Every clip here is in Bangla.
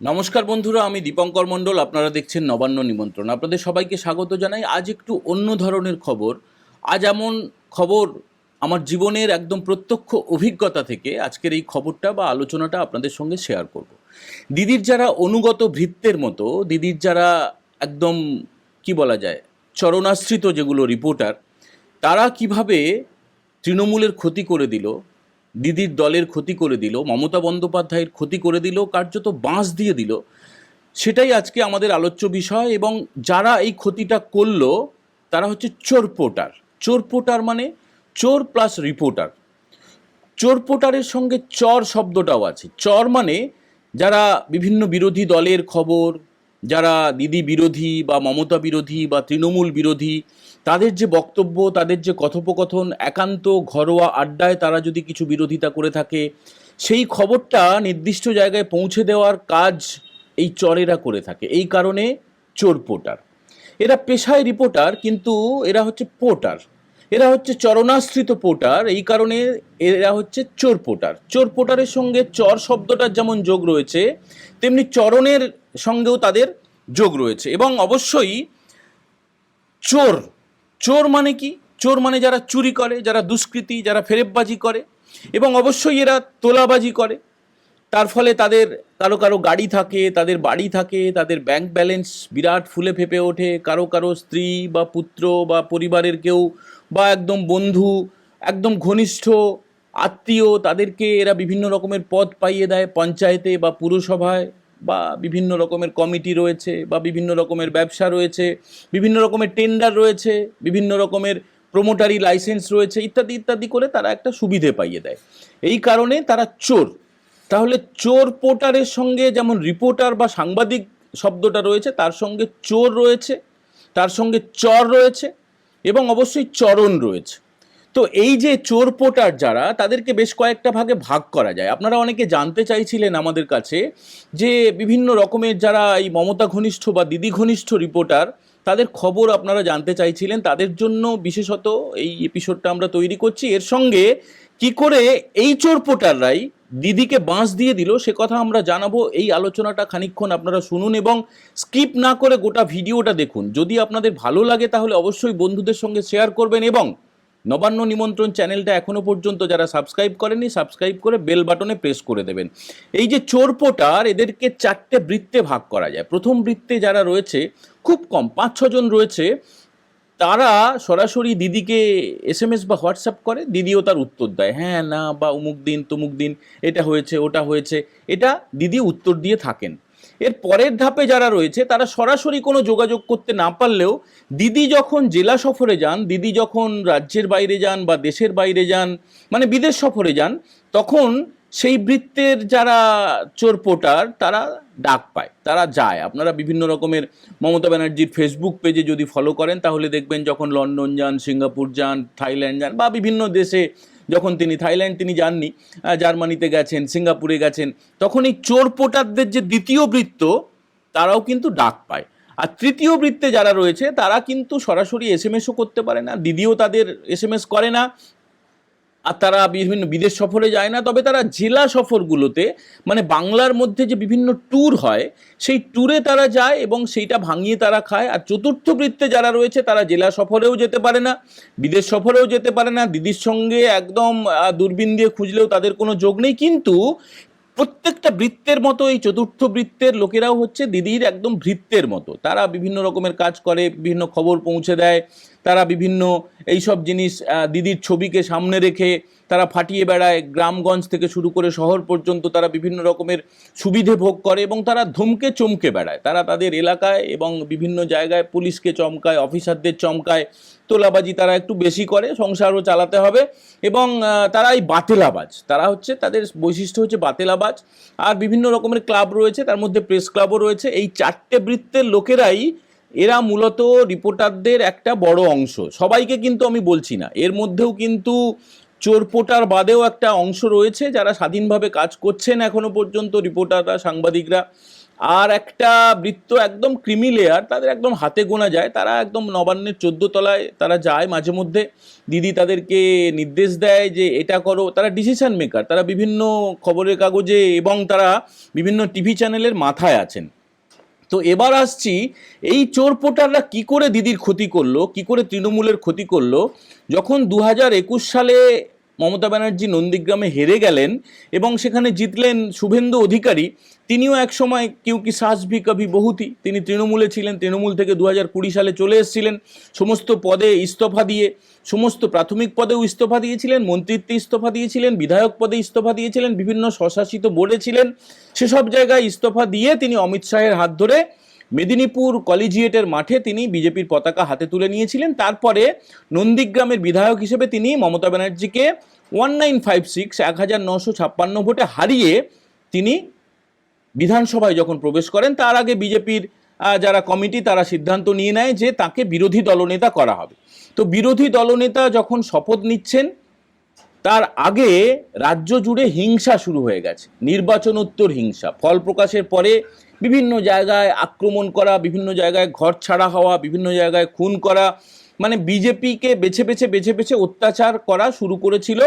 নমস্কার বন্ধুরা, আমি দীপঙ্কর মণ্ডল, আপনারা দেখছেন নবান্ন নিমন্ত্রণ। আপনাদের সবাইকে স্বাগত জানাই। আজ একটু অন্য ধরনের খবর। আজ এমন খবর আমার জীবনের একদম প্রত্যক্ষ অভিজ্ঞতা থেকে আজকের এই খবরটা বা আলোচনাটা আপনাদের সঙ্গে শেয়ার করব। দিদির যারা অনুগত ভৃত্যের মতো, দিদির যারা একদম, কি বলা যায়, চরণাশ্রিত যেগুলো রিপোর্টার তারা কীভাবে তৃণমূলের ক্ষতি করে দিল দিদির দলের ক্ষতি করে দিল, মমতা বন্দ্যোপাধ্যায়ের ক্ষতি করে দিল, কার্যত বাঁশ দিয়ে দিল। সেটাই আজকে আমাদের আলোচ্য বিষয় এবং যারা এই ক্ষতিটা করল, তারা হচ্ছে চোরপোটার চোরপোটার মানে চোর প্লাস রিপোর্টার চোরপোটারের সঙ্গে চর শব্দটাও আছে। চর মানে যারা বিভিন্ন বিরোধী দলের খবর, যারা দিদি বিরোধী বা মমতা বিরোধী বা তৃণমূল বিরোধী তাদের যে বক্তব্য, তাদের যে কথোপকথন, একান্ত ঘরোয়া আড্ডায় তারা যদি কিছু বিরোধিতা করে থাকে, সেই খবরটা নির্দিষ্ট জায়গায় পৌঁছে দেওয়ার কাজ এই চরেরা করে থাকে। এই কারণে চোর পোটার। এরা পেশায় রিপোর্টার, কিন্তু এরা হচ্ছে পোটার। এরা হচ্ছে চরণাশ্রিত পোটার, এই কারণে এরা হচ্ছে চোর পোটার। চোর পোটারের সঙ্গে চর শব্দটার যেমন যোগ রয়েছে, তেমনি চরণের সঙ্গেও তাদের যোগ রয়েছে। এবং অবশ্যই চোর চোর মানে কি? চোর মানে যারা চুরি করে, যারা দুষ্কৃতী, যারা ফেরেববাজি করে এবং অবশ্যই এরা তোলাবাজি করে। তার ফলে তাদের, কারও কারও গাড়ি থাকে, তাদের বাড়ি থাকে, তাদের ব্যাংক ব্যালেন্স বিরাট ফুলে ফেপে ওঠে। কারও কারও স্ত্রী বা পুত্র বা পরিবারের কেউ বা একদম বন্ধু, একদম ঘনিষ্ঠ, আত্মীয়, তাদেরকে এরা বিভিন্ন রকমের পদ পাইয়ে দেয় পঞ্চায়েতে বা পুরসভায়। বা বিভিন্ন রকমের কমিটি রয়েছে বা বিভিন্ন রকমের ব্যবসা রয়েছে, বিভিন্ন রকমের টেন্ডার রয়েছে, বিভিন্ন রকমের প্রোমোটারি লাইসেন্স রয়েছে, ইত্যাদি ইত্যাদি করে তারা একটা সুবিধে পাইয়ে দেয়। এই কারণে তারা চোর। তাহলে চোর পোর্টারের সঙ্গে যেমন রিপোর্টার বা সাংবাদিক শব্দটা রয়েছে, তার সঙ্গে চোর রয়েছে, তার সঙ্গে চর রয়েছে এবং অবশ্যই চরণ রয়েছে। তো এই যে চোর পোটার যারা, তাদেরকে বেশ কয়েকটা ভাগে ভাগ করা যায়। আপনারা অনেকে জানতে চাইছিলেন আমাদের কাছে যে বিভিন্ন রকমের যারা এই মমতা ঘনিষ্ঠ বা দিদি ঘনিষ্ঠ রিপোর্টার, তাদের খবর আপনারা জানতে চাইছিলেন। তাদের জন্য বিশেষত এই এপিসোডটা আমরা তৈরি করছি। এর সঙ্গে কি করে এই চোর পোটাররাই দিদিকে বাঁশ দিয়ে দিল, সে কথা আমরা জানাব। এই আলোচনাটা খানিকক্ষণ আপনারা শুনুন এবং স্কিপ না করে গোটা ভিডিওটা দেখুন। যদি আপনাদের ভালো লাগে তাহলে অবশ্যই বন্ধুদের সঙ্গে শেয়ার করবেন এবং নবান্ন নিমন্ত্রণ চ্যানেলটা এখনও পর্যন্ত যারা সাবস্ক্রাইব করেনি, সাবস্ক্রাইব করে বেল বাটনে প্রেস করে দেবেন। এই যে চোরপোটার এদেরকে চারটে বৃত্তে ভাগ করা যায়। প্রথম বৃত্তে যারা রয়েছে, খুব কম পাঁচ ছজন রয়েছে, তারা সরাসরি দিদিকে এস এম এস বা হোয়াটসঅ্যাপ করে, দিদিও তার উত্তর দেয়। হ্যাঁ না, বা অমুক দিন, তমুক দিন, এটা হয়েছে, ওটা হয়েছে। এটা দিদি উত্তর দিয়ে থাকেন। এর পরের ধাপে যারা রয়েছে, তারা সরাসরি কোনো যোগাযোগ করতে না পারলেও দিদি যখন জেলা সফরে যান, দিদি যখন রাজ্যের বাইরে যান বা দেশের বাইরে যান মানে বিদেশ সফরে যান, তখন সেই বৃত্তের যারা চোরপোটার তারা ডাক পায়, তারা যায়। আপনারা বিভিন্ন রকমের মমতা ব্যানার্জির ফেসবুক পেজে যদি ফলো করেন, তাহলে দেখবেন যখন লন্ডন যান, সিঙ্গাপুর যান, থাইল্যান্ড যান বা বিভিন্ন দেশে যখন তিনি থাইল্যান্ড, তিনি যাননি জার্মানিতে গেছেন, সিঙ্গাপুরে গেছেন তখন এই চোরপোটারদের যে দ্বিতীয় বৃত্ত, তারাও কিন্তু ডাক পায়। আর তৃতীয় বৃত্তে যারা রয়েছে, তারা কিন্তু সরাসরি এস এম এসও করতে পারে না, দিদিও তাদের এস করে না আর তারা বিভিন্ন বিদেশ সফরে যায় না, তবে তারা জেলা সফরগুলোতে মানে বাংলার মধ্যে যে বিভিন্ন ট্যুর হয়, সেই ট্যুরে তারা যায় এবং সেইটা ভাঙিয়ে তারা খায়। আর চতুর্থ বৃত্তে যারা রয়েছে, তারা জেলা সফরেও যেতে পারে না, বিদেশ সফরেও যেতে পারে না। দিদির সঙ্গে একদম দূরবীন দিয়ে খুঁজলেও তাদের কোনো যোগ নেই। কিন্তু প্রত্যেকটা বৃত্তের মতো, এই চতুর্থ বৃত্তের লোকেরাও হচ্ছে দিদির একদম ভৃত্যের মতো। তারা বিভিন্ন রকমের কাজ করে, বিভিন্ন খবর পৌঁছে দেয়, তারা বিভিন্ন এইসব জিনিস দিদির ছবিকে সামনে রেখে তারা ফাটিয়ে বেড়ায়, গ্রামগঞ্জ থেকে শুরু করে শহর পর্যন্ত তারা বিভিন্ন রকমের সুবিধে ভোগ করে এবং তারা ধমকে চমকে বেড়ায়। তারা তাদের এলাকায় এবং বিভিন্ন জায়গায় পুলিশকে চমকায়, অফিসারদের চমকায় তোলাবাজি তারা একটু বেশি করে, সংসারও চালাতে হবে এবং তারা এই বাতেলাবাজ। তারা হচ্ছে তাদের বৈশিষ্ট্য হচ্ছে বাতেলাবাজ। আর বিভিন্ন রকমের ক্লাব রয়েছে, তার মধ্যে প্রেস ক্লাবও রয়েছে। এই চারটে বৃত্তের লোকেরাই, এরা মূলত রিপোর্টারদের একটা বড় অংশ। সবাইকে কিন্তু আমি বলছি না। এর মধ্যেও কিন্তু চোরপোটার বাদেও একটা অংশ রয়েছে, যারা স্বাধীনভাবে কাজ করছেন এখনও পর্যন্ত রিপোর্টাররা, সাংবাদিকরা। আর একটা বৃত্ত একদম ক্রিমি লেয়ার তাদের একদম হাতে গোনা যায়। তারা একদম নবান্নের চোদ্দ তলায় তারা যায়, মাঝে মধ্যে দিদি তাদেরকে নির্দেশ দেয় যে এটা করো। তারা ডিসিশন মেকার তারা বিভিন্ন খবরের কাগজে এবং তারা বিভিন্ন টিভি চ্যানেলের মাথায় আছেন। তো এবার আসছি, এই চোরপোটাররা কি করে দিদির ক্ষতি করল, কি করে তৃণমূলের ক্ষতি করল? যখন দু হাজার একুশ সালে মমতা ব্যানার্জি নন্দীগ্রামে হেরে গেলেন এবং সেখানে জিতলেন শুভেন্দু অধিকারী। তিনিও এক সময় কেউ কি সাস ভি কভি বহুতি। তিনি তৃণমূলে ছিলেন, তৃণমূল থেকে দু হাজার কুড়ি সালে চলে এসেছিলেন। সমস্ত পদে ইস্তফা দিয়ে, সমস্ত প্রাথমিক পদেও ইস্তফা দিয়েছিলেন, মন্ত্রিত্বে ইস্তফা দিয়েছিলেন, বিধায়ক পদে ইস্তফা দিয়েছিলেন, বিভিন্ন স্বশাসিত বোর্ডে ছিলেন। সেসব জায়গায় ইস্তফা দিয়ে তিনি অমিত শাহের হাত ধরে মেদিনীপুর কলেজিয়েটের মাঠে তিনি বিজেপির পতাকা হাতে তুলে নিয়েছিলেন। তারপরে নন্দীগ্রামের বিধায়ক হিসেবে তিনি মমতা ব্যানার্জিকে ওয়ান নাইন ফাইভ সিক্স, এক হাজার নশো ছাপ্পান্ন ভোটে হারিয়ে তিনি বিধানসভায় যখন প্রবেশ করেন, তার আগে বিজেপির যারা কমিটি, তারা সিদ্ধান্ত নিয়ে নেয় যে তাকে বিরোধী দলনেতা করা হবে। তো বিরোধী দলনেতা যখন শপথ নিচ্ছেন তার আগে রাজ্য জুড়ে হিংসা শুরু হয়ে গেছে, নির্বাচনোত্তর হিংসা। ফল প্রকাশের পরে বিভিন্ন জায়গায় আক্রমণ করা, বিভিন্ন জায়গায় ঘর ছাড়া হওয়া, বিভিন্ন জায়গায় খুন করা মানে বিজেপিকে বেছে বেছে বেছে বেছে অত্যাচার করা শুরু করেছিল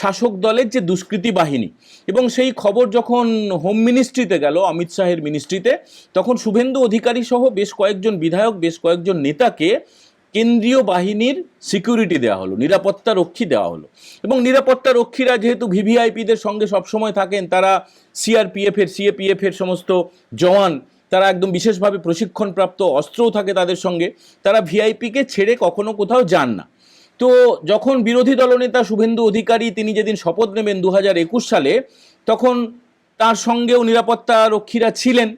শাসক দলের যে দুষ্কৃতী বাহিনী। এবং সেই খবর যখন হোম মিনিস্ট্রিতে গেল, অমিত শাহের মিনিস্ট্রিতে তখন শুভেন্দু অধিকারী সহ বেশ কয়েকজন বিধায়ক, বেশ কয়েকজন নেতাকে কেন্দ্রীয় বাহিনীর সিকিউরিটি দেওয়া হলো, নিরাপত্তা রক্ষী দেওয়া হলো। এবং নিরাপত্তা রক্ষীরা যেহেতু ভিভিআইপিদের সঙ্গে সবসময় থাকেন, তারা সিআরপিএফের সিএপিএফের সমস্ত জওয়ান, তারা একদম বিশেষভাবে প্রশিক্ষণপ্রাপ্ত, অস্ত্রও থাকে তাদের সঙ্গে, তারা ভিআইপিকে ছেড়ে কখনো কোথাও যান না। তো যখন বিরোধী দলনেতা শুভেন্দু অধিকারী তিনি যেদিন শপথ নেবেন দু হাজার একুশ সালে, তখন তার সঙ্গেও নিরাপত্তা রক্ষীরা ছিলেন।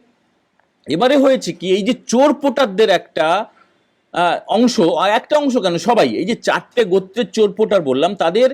এবারে হয়েছে কি, এই যে চোর পোটারদের একটা অংশ একটা অংশ কেন? সবাই, এই যে চারটে গোত্রের চোরপোটার বললাম, তাদের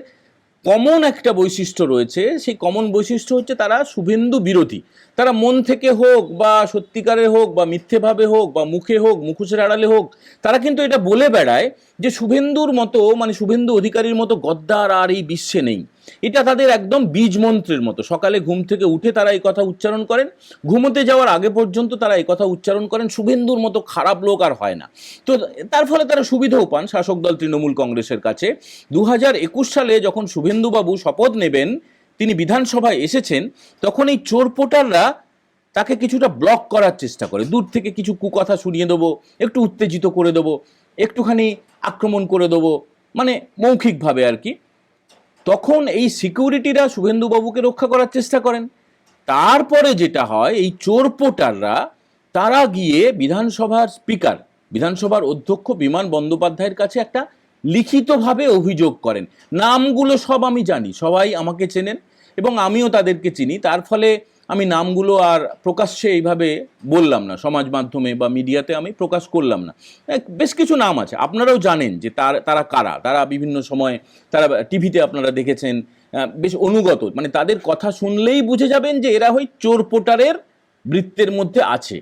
কমন একটা বৈশিষ্ট্য রয়েছে। সেই কমন বৈশিষ্ট্য হচ্ছে তারা শুভেন্দু বিরোধী। তারা মন থেকে হোক বা সত্যিকারের হোক বা মিথ্যেভাবে হোক বা মুখে হোক, মুখোশের আড়ালে হোক, তারা কিন্তু এটা বলে বেড়ায় যে শুভেন্দুর মতো মানে শুভেন্দু অধিকারীর মতো গদ্দার আর এই বিশ্বে নেই। এটা তাদের একদম বীজ মন্ত্রের মতো। সকালে ঘুম থেকে উঠে তারা এই কথা উচ্চারণ করেন, ঘুমোতে যাওয়ার আগে পর্যন্ত তারা এই কথা উচ্চারণ করেন, শুভেন্দুর মতো খারাপ লোক আর হয় না। তো তার ফলে তারা সুবিধাও পান শাসক দল তৃণমূল কংগ্রেসের কাছে। দু হাজার একুশ সালে যখন শুভেন্দুবাবু শপথ নেবেন তিনি বিধানসভায় এসেছেন, তখন এই চোরপোটাররা তাকে কিছুটা ব্লক করার চেষ্টা করে। দূর থেকে কিছু কুকথা শুনিয়ে দেবো, একটু উত্তেজিত করে দেবো, একটুখানি আক্রমণ করে দেবো মানে মৌখিকভাবে আর কি। তখন এই সিকিউরিটিরা শুভেন্দুবাবুকে রক্ষা করার চেষ্টা করেন। তারপরে যেটা হয়, এই চোরপোটাররা তারা গিয়ে বিধানসভার স্পিকার, বিধানসভার অধ্যক্ষ বিমান বন্দ্যোপাধ্যায়ের কাছে একটা লিখিতভাবে অভিযোগ করেন। নামগুলো সব আমি জানি, সবাই আমাকে চেনেন। এবং আমিও তাদেরকে চিনি। তার ফলে আমি নামগুলো আর প্রকাশ্যে এইভাবে বললাম না। সমাজ মাধ্যমে বা মিডিয়াতে আমি প্রকাশ করলাম না। বেশ কিছু নাম আছে। আপনারাও জানেন যে তার, তারা কারা? তারা বিভিন্ন সময় তারা টিভিতে আপনারা দেখেছেন বেশ অনুগত। মানে তাদের কথা শুনলেই বুঝে যাবেন যে এরা হয় চোর পোটারের বৃত্তের মধ্যে আছে।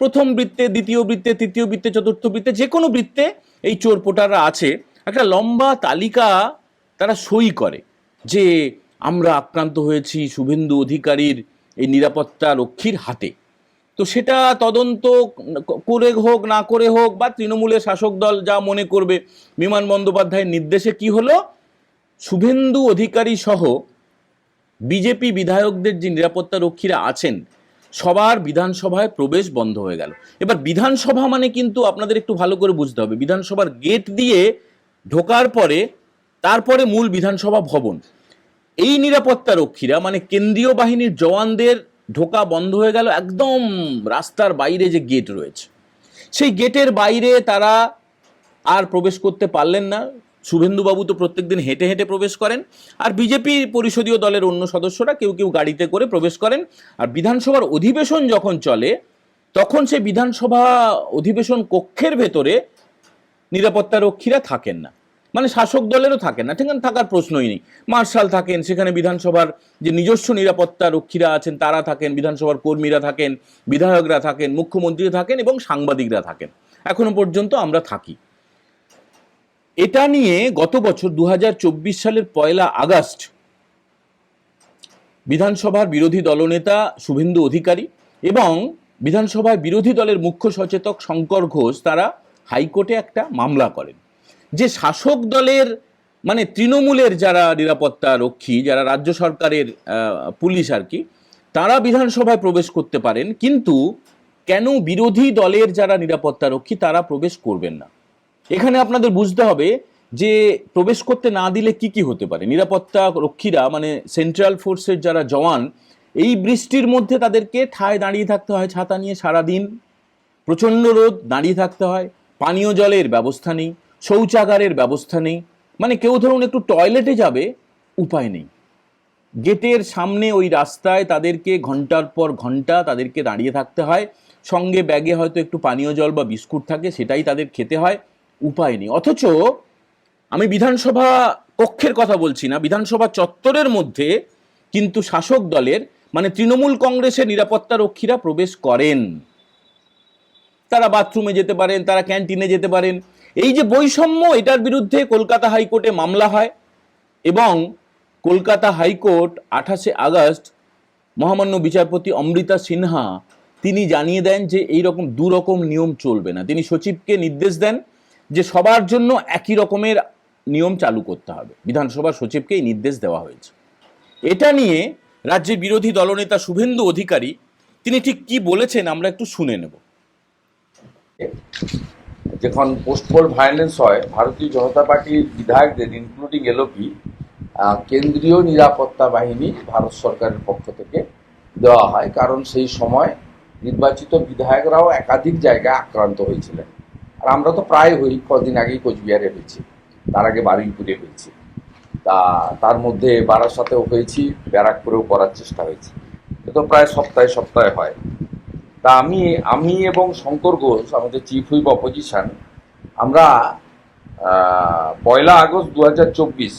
প্রথম বৃত্তে, দ্বিতীয় বৃত্তে, তৃতীয় বৃত্তে, চতুর্থ বৃত্তে, যে কোনো বৃত্তে এই চোর পোটাররা আছে। একটা লম্বা তালিকা তারা সই করে যে আমরা আক্রান্ত হয়েছি শুভেন্দু অধিকারীর এই নিরাপত্তা রক্ষীর হাতে। তো সেটা তদন্ত করে হোক, না করে হোক, বা তৃণমূলের শাসক দল যা মনে করবে, বিমান বন্দ্যোপাধ্যায়ের নির্দেশে কি হলো? শুভেন্দু অধিকারী সহ বিজেপি বিধায়কদের যে নিরাপত্তা রক্ষীরা আছেন, সবার বিধানসভায় প্রবেশ বন্ধ হয়ে গেল। এবার বিধানসভা মানে কিন্তু আপনাদের একটু ভালো করে বুঝতে হবে। বিধানসভার গেট দিয়ে ঢোকার পরে, তারপরে মূল বিধানসভা ভবন। এই নিরাপত্তা রক্ষীরা মানে কেন্দ্রীয় বাহিনীর জওয়ানদের ঢোকা বন্ধ হয়ে গেল একদম রাস্তার বাইরে যে গেট রয়েছে। সেই গেটের বাইরে তারা আর প্রবেশ করতে পারলেন না। শুভেন্দুবাবু তো প্রত্যেকদিন হেঁটে হেঁটে প্রবেশ করেন। আর বিজেপি পরিষদীয় দলের অন্য সদস্যরা কেউ কেউ গাড়িতে করে প্রবেশ করেন। আর বিধানসভার অধিবেশন যখন চলে, তখন সে বিধানসভা অধিবেশন কক্ষের ভেতরে নিরাপত্তা রক্ষীরা থাকেন না। মানে শাসক দলেরও থাকেন না ঠিক থাকার প্রশ্নই নেই। মার্শাল থাকেন, সেখানে বিধানসভার যে নিজস্ব নিরাপত্তা রক্ষীরা আছেন, তারা থাকেন, বিধানসভার কর্মীরা থাকেন, বিধায়করা থাকেন মুখ্যমন্ত্রী থাকেন এবং সাংবাদিকরা থাকেন। এখনও পর্যন্ত আমরা থাকি। এটা নিয়ে গত বছর দু হাজার চব্বিশ সালের পয়লা আগস্ট বিধানসভার বিরোধী দলনেতা শুভেন্দু অধিকারী এবং বিধানসভায় বিরোধী দলের মুখ্য সচেতক শঙ্কর ঘোষ, তারা হাইকোর্টে একটা মামলা করেন। যে শাসক দলের মানে তৃণমূলের যারা নিরাপত্তা রক্ষী, যারা রাজ্য সরকারের পুলিশ আর কি, তারা বিধানসভায় প্রবেশ করতে পারেন, কিন্তু কেন বিরোধী দলের যারা নিরাপত্তা রক্ষী, তারা প্রবেশ করবেন না? এখানে আপনাদের বুঝতে হবে যে প্রবেশ করতে না দিলে কি কি হতে পারে? নিরাপত্তা রক্ষীরা মানে সেন্ট্রাল ফোর্সের যারা জওয়ান, এই বৃষ্টির মধ্যে তাদেরকে ঠায় দাঁড়িয়ে থাকতে হয়, ছাতা নিয়ে সারা দিন প্রচণ্ড রোদ, দাঁড়িয়ে থাকতে হয়। পানীয় জলের ব্যবস্থা নেই। শৌচাগারের ব্যবস্থা নেই। মানে কেউ ধরুন একটু টয়লেটে যাবে, উপায় নেই। গেটের সামনে ওই রাস্তায় তাদেরকে ঘণ্টার পর ঘণ্টা তাদেরকে দাঁড়িয়ে থাকতে হয়। সঙ্গে ব্যাগে হয়তো একটু পানীয় জল বা বিস্কুট থাকে, সেটাই তাদের খেতে হয়। উপায় নেই। অথচ আমি বিধানসভা কক্ষের কথা বলছি না, বিধানসভা চত্বরের মধ্যে কিন্তু শাসক দলের মানে তৃণমূল কংগ্রেসের নিরাপত্তা রক্ষীরা প্রবেশ করেন। তারা বাথরুমে যেতে পারেন, তারা ক্যান্টিনে যেতে পারেন। এই যে বৈষম্য, এটার বিরুদ্ধে কলকাতা হাইকোর্টে মামলা হয় এবং কলকাতা হাইকোর্ট আঠাশে আগস্ট মহামান্য বিচারপতি অমৃতা সিনহা তিনি জানিয়ে দেন যে এই রকম দু রকম নিয়ম চলবে না। তিনি সচিবকে নির্দেশ দেন যে সবার জন্য একই রকমের নিয়ম চালু করতে হবে। বিধানসভার সচিবকে এই নির্দেশ দেওয়া হয়েছে। এটা নিয়ে রাজ্যের বিরোধী দলনেতা শুভেন্দু অধিকারী, তিনি ঠিক কি বলেছেন আমরা একটু শুনে নেব। যখন পোস্টপোল ভায়োলেন্স হয়, ভারতীয় জনতা পার্টির বিধায়কদের ইনক্লুডিং এলওপি কেন্দ্রীয় নিরাপত্তা বাহিনী ভারত সরকারের পক্ষ থেকে দেওয়া হয়। কারণ সেই সময় নির্বাচিত বিধায়করাও একাধিক জায়গায় আক্রান্ত হয়েছিলেন। আর আমরা তো প্রায় হই, কদিন আগেই কোচবিহারে হয়েছি, তার আগে বারুইপুরে হয়েছি। তা, তার মধ্যে বারাসাতেও হয়েছি, ব্যারাকপুরেও করার চেষ্টা হয়েছে। এ তো প্রায় সপ্তাহে সপ্তাহে হয়। তা আমি আমি এবং শঙ্কর ঘোষ, আমাদের চিফ হুইপ অপোজিশন আমরা পয়লা আগস্ট দু হাজার চব্বিশ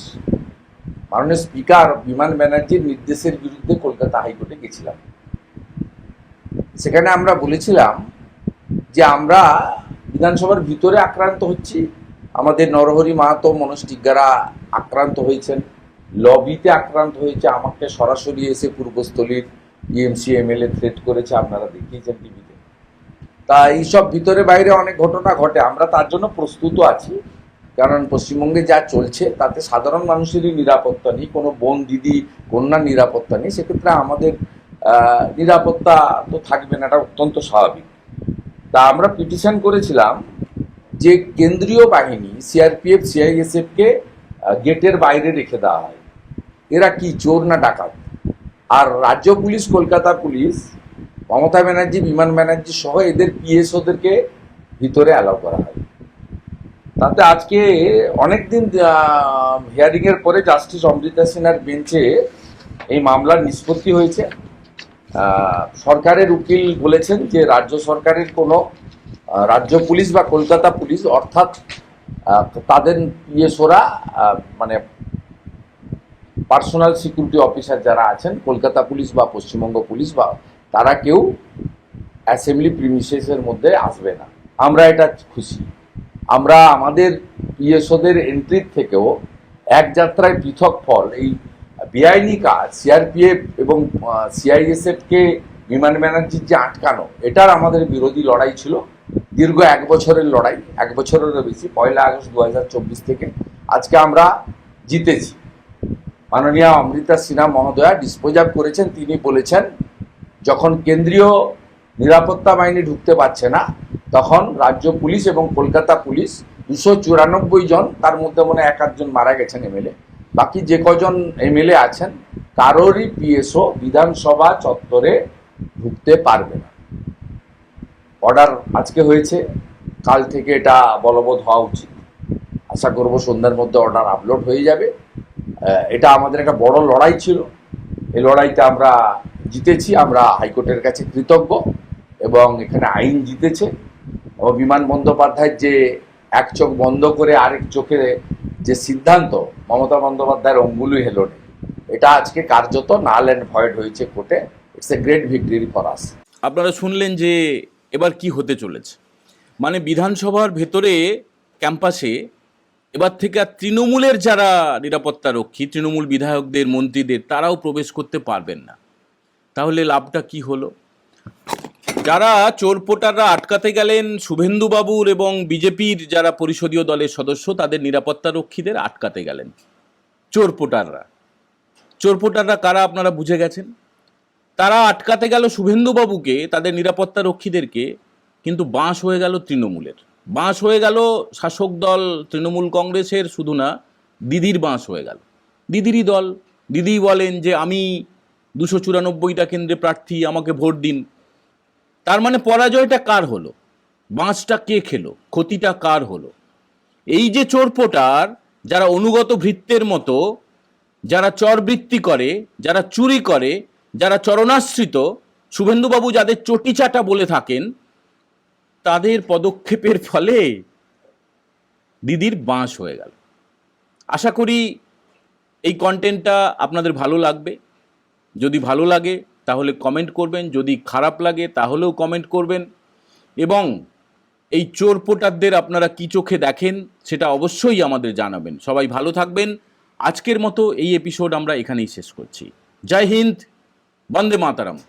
মাননীয় স্পিকার বিমান ব্যানার্জির নির্দেশের বিরুদ্ধে কলকাতা হাইকোর্টে গেছিলাম। সেখানে আমরা বলেছিলাম যে আমরা বিধানসভার ভিতরে আক্রান্ত হচ্ছি। আমাদের নরহরি মাহাতো মনোজ টিগ্গারা আক্রান্ত হয়েছেন। লবিতে আক্রান্ত হয়েছে। আমাকে সরাসরি এসে পূর্বস্থলীর ইএমসি এমএলএ থ্রেট করেছে, আপনারা দেখিয়েছেন টিভিতে তা। এইসব ভিতরে বাইরে অনেক ঘটনা ঘটে, আমরা তার জন্য প্রস্তুত আছি। কারণ পশ্চিমবঙ্গে যা চলছে, তাতে সাধারণ মানুষেরই নিরাপত্তা নেই, কোনো বোন, দিদি কন্যার নিরাপত্তা নেই। সেক্ষেত্রে আমাদের নিরাপত্তা তো থাকবে না, এটা অত্যন্ত স্বাভাবিক। তা আমরা পিটিশন করেছিলাম যে কেন্দ্রীয় বাহিনী সিআরপিএফ সিআইএসএফকে গেটের বাইরে রেখে দেওয়া হয়। এরা কি? চোর না ডাকাত? আর রাজ্য পুলিশ, কলকাতা পুলিশ, মমতা ব্যানার্জি, বিমান ব্যানার্জি সহ এদের পিএসওদেরকে ভিতরে অ্যালাউ করা হয়। তাতে আজকে অনেকদিন হিয়ারিং এর পরে জাস্টিস অমৃতা সিনহার বেঞ্চে এই মামলার নিষ্পত্তি হয়েছে। সরকারের উকিল বলেছেন যে রাজ্য সরকারের কোনো রাজ্য পুলিশ বা কলকাতা পুলিশ অর্থাৎ তাদের পিএসওরা মানে পার্সোনাল সিকিউরিটি অফিসার যারা আছেন, কলকাতা পুলিশ বা পশ্চিমবঙ্গ পুলিশ বা তারা কেউ অ্যাসেম্বলি প্রিমিসেসের মধ্যে আসবে না। আমরা এটা খুশি। আমরা আমাদের পিএসওদের এন্ট্রির থেকেও এক যাত্রায় পৃথক ফল, এই বেআইনি কাজ, সিআরপিএফ এবং সিআইএসএফকে বিমান ব্যানার্জির যে আটকানো, এটার আমাদের বিরোধী লড়াই ছিল। দীর্ঘ এক বছরের লড়াই, এক বছরেরও বেশি, পয়লা আগস্ট দু হাজার চব্বিশ থেকে আজকে আমরা জিতেছি। মাননীয় অমৃতা সিনহা মহোদয়া ডিসপোজাব করেছেন, তিনি বলেছেন, যখন কেন্দ্রীয় নিরাপত্তা বাহিনী ঢুকতে পারছে না, তখন রাজ্য পুলিশ এবং কলকাতা পুলিশ দুশো চুরানব্বই জন, তার মধ্যে মনে এক আধজন মারা গেছেন এমএলএ, বাকি যে কজন এমএলএ আছেন, কারোরই পিএসও বিধানসভা চত্বরে ঢুকতে পারবে না। অর্ডার আজকে হয়েছে, কাল থেকে এটা বলবৎ হওয়া উচিত। আশা করব সন্ধ্যার মধ্যে অর্ডার আপলোড হয়ে যাবে। এটা আমাদের একটা বড় লড়াই ছিল। এই লড়াইতে আমরা জিতেছি, আমরা হাইকোর্টের কাছে কৃতজ্ঞ এবং এখানে আইন জিতেছে ও বিমান বন্দ্যোপাধ্যায়ের যে এক চোখ বন্ধ করে আরেক চোখে যে সিদ্ধান্ত, মমতা বন্দ্যোপাধ্যায়ের অঙ্গুলি হেলো এটা আজকে কার্যত নাল অ্যান্ড ভয়েড হয়েছে কোর্টে। It's a great victory for us আপনারা শুনলেন যে এবার কি হতে চলেছে। মানে বিধানসভার ভেতরে ক্যাম্পাসে এবার থেকে আর তৃণমূলের যারা নিরাপত্তা রক্ষী তৃণমূল বিধায়কদের, মন্ত্রীদের, তারাও প্রবেশ করতে পারবেন না। তাহলে লাভটা কি হলো? যারা চোরপোটাররা আটকাতে গেলেন শুভেন্দুবাবুর এবং বিজেপির যারা পরিষদীয় দলের সদস্য, তাদের নিরাপত্তা রক্ষীদের আটকাতে গেলেন চোরপোটাররা চোরপোটাররা কারা আপনারা বুঝে গেছেন? তারা আটকাতে গেল শুভেন্দুবাবুকে তাদের নিরাপত্তা রক্ষীদেরকে কিন্তু বাঁশ হয়ে গেল তৃণমূলের। বাঁশ হয়ে গেল, শাসক দল, তৃণমূল কংগ্রেসের শুধু না, দিদির বাঁশ হয়ে গেল। দিদিরই দল দিদি বলেন যে আমি দুশো চুরানব্বইটা কেন্দ্রে প্রার্থী, আমাকে ভোট দিন। তার মানে পরাজয়টা কার হলো? বাঁশটা কে খেলো? ক্ষতিটা কার হলো? এই যে চোরপোটার, যারা অনুগত ভৃত্যের মতো, যারা চরবৃত্তি করে, যারা চুরি করে, যারা চরণাশ্রিত, শুভেন্দুবাবু যাদের চটিচাটা বলে থাকেন তাদের পদক্ষেপের ফলে দিদির বাঁশ হয়ে গেল। আশা করি এই কন্টেন্টটা আপনাদের ভালো লাগবে। যদি ভালো লাগে, তাহলে কমেন্ট করবেন। যদি খারাপ লাগে, তাহলেও কমেন্ট করবেন। এবং এই চোরপোটারদের আপনারা কি চোখে দেখেন, সেটা অবশ্যই আমাদের জানাবেন। সবাই ভালো থাকবেন। আজকের মতো এই এপিসোড আমরা এখানেই শেষ করছি। জয় হিন্দ, বন্দে মাতারাম।